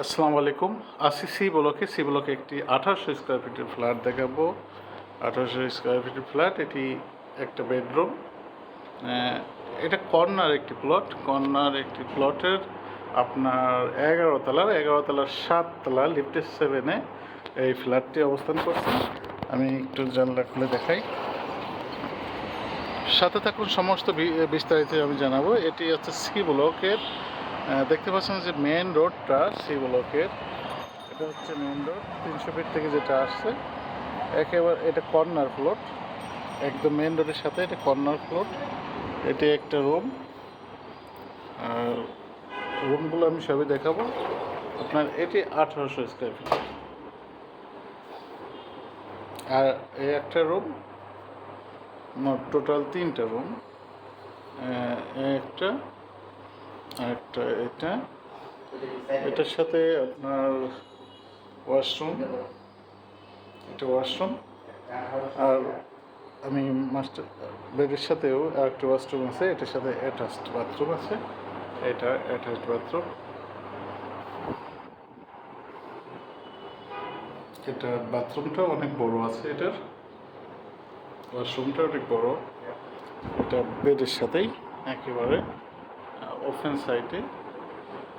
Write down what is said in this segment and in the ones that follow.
আসসালামু আলাইকুম। আসি সি ব্লকে সি ব্লকে একটি আঠারোশো স্কোয়ার ফিটের ফ্ল্যাট দেখাবো। আঠারোশো স্কোয়ার ফিটের ফ্ল্যাট এটি একটা বেডরুম এটা কর্নার একটি প্লট কর্নার একটি প্লটের আপনার এগারো তলার এগারো তলার সাত তলা লিফটের সেভেনে এই ফ্ল্যাটটি অবস্থান করছে। আমি একটু জানলা খুলে দেখাই। সাথে থাকুন, সমস্ত বিস্তারিত আমি জানাব। এটি হচ্ছে সি ব্লকের দেখতে পাচ্ছেন যে মেন রোডটা সি ব্লকের এটা হচ্ছে মেন রোড তিনশো ফিট থেকে যেটা আসছে, একেবারে এটা কর্নার প্লট একদম মেন রোডের সাথে এটা কর্নার প্লট এটি একটা রুম আর রুমগুলো আমি সবই দেখাবো। আপনার এটি আঠারোশো স্কোয়ার ফিট আর এই একটা রুম টোটাল তিনটা রুম একটা আরেকটা এটা। এটার সাথে আপনার ওয়াশরুম এটা ওয়াশরুম আর আমি মাস্টার বেডের সাথেও আরেকটা ওয়াশরুম আছে, এটার সাথে অ্যাটাচড বাথরুম আছে। এটা অ্যাটাচড বাথরুম এটা বাথরুমটা অনেক বড় আছে এটার। ওয়াশরুমটা অনেক বড়। এটা বেডের সাথেই একেবারে। ওপেন সাইটে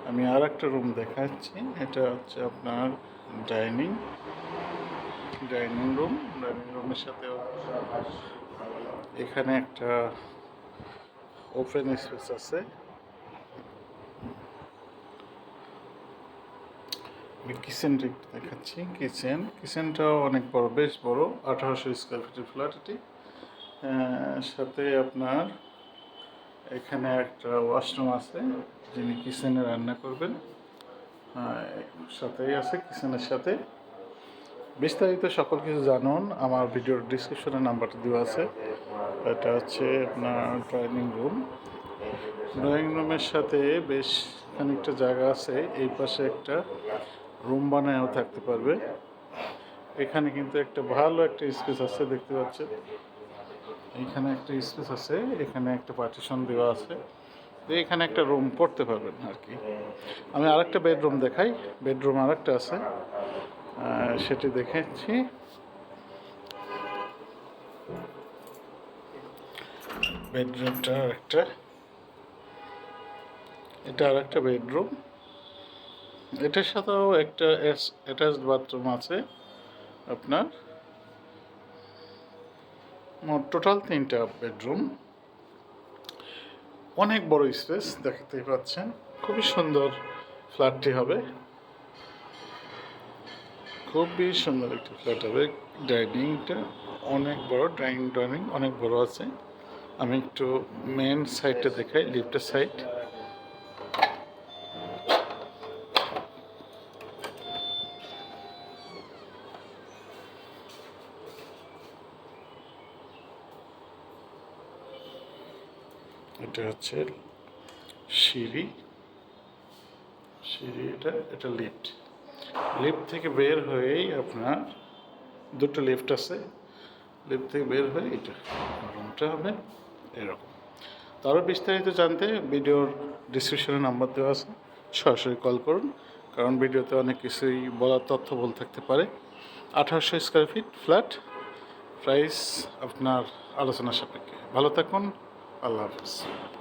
আমি আর একটা রুম দেখাচ্ছি। এটা হচ্ছে আপনার ডাইনিং ডাইনিং রুম ডাইনিং রুমের সাথে এখানে একটা ওপেন স্পেস আছে। কিচেন দেখাচ্ছি। কিচেন কিচেনটাও অনেক বড়, বেশ বড়। আঠারোশো স্কোয়ার ফিটের ফ্ল্যাট এটি। সাথে আপনার এখানে একটা ওয়াশরুম আছে, যিনি কিচেনে রান্না করবেন। সাথেই আছে কিচেনের সাথে। বিস্তারিত সকল কিছু জানুন, আমার ভিডিওর ডিসক্রিপশনে নাম্বারটা দেওয়া আছে। এটা হচ্ছে আপনার ড্রয়িং রুম ড্রয়িং রুমের সাথে বেশ খানিকটা জায়গা আছে, এই পাশে একটা রুম বানায়ও থাকতে পারবে। এখানে কিন্তু একটা ভালো একটা স্পেস আছে, দেখতে পাচ্ছেন। এইখানে একটা স্পেস আছে, এখানে একটা পার্টিশন দেওয়া আছে। এখানে একটা রুম করতে পারবেন আর কি। আমি আরেকটা বেডরুম দেখাই বেডরুম আরেকটা আছে। সেটি দেখেছি। বেডরুমটা আরেকটা। এটা আরেকটা বেডরুম এটার সাথেও একটা অ্যাটাচড বাথরুম আছে আপনার। টোটাল তিনটা বেডরুম। অনেক বড় স্পেস, দেখতেই পাচ্ছেন। খুবই সুন্দর ফ্ল্যাটটি হবে। খুবই সুন্দর একটি ফ্ল্যাট হবে। ডাইনিংটা অনেক বড়, ডাইনিং ডাইনিং অনেক বড় আছে। আমি একটু মেন সাইডটা দেখাই লিফটের সাইড এটা হচ্ছে সিঁড়ি। সিঁড়ি এটা এটা লিফট লিফট থেকে বের হয়েই আপনার দুটো লিফট আছে। লিফট থেকে বের হয়ে এটা রুমটা হবে এরকম। তো আরও বিস্তারিত জানতে ভিডিওর ডিসক্রিপশনে নাম্বার দেওয়া আছে। সরাসরি কল করুন, কারণ ভিডিওতে অনেক কিছুই বলার তথ্য বল থাকতে পারে। আঠারোশো স্কোয়ার ফিট ফ্ল্যাট প্রাইস আপনার আলোচনা সাপেক্ষে। ভালো থাকুন। আল্লাহ হাফিজ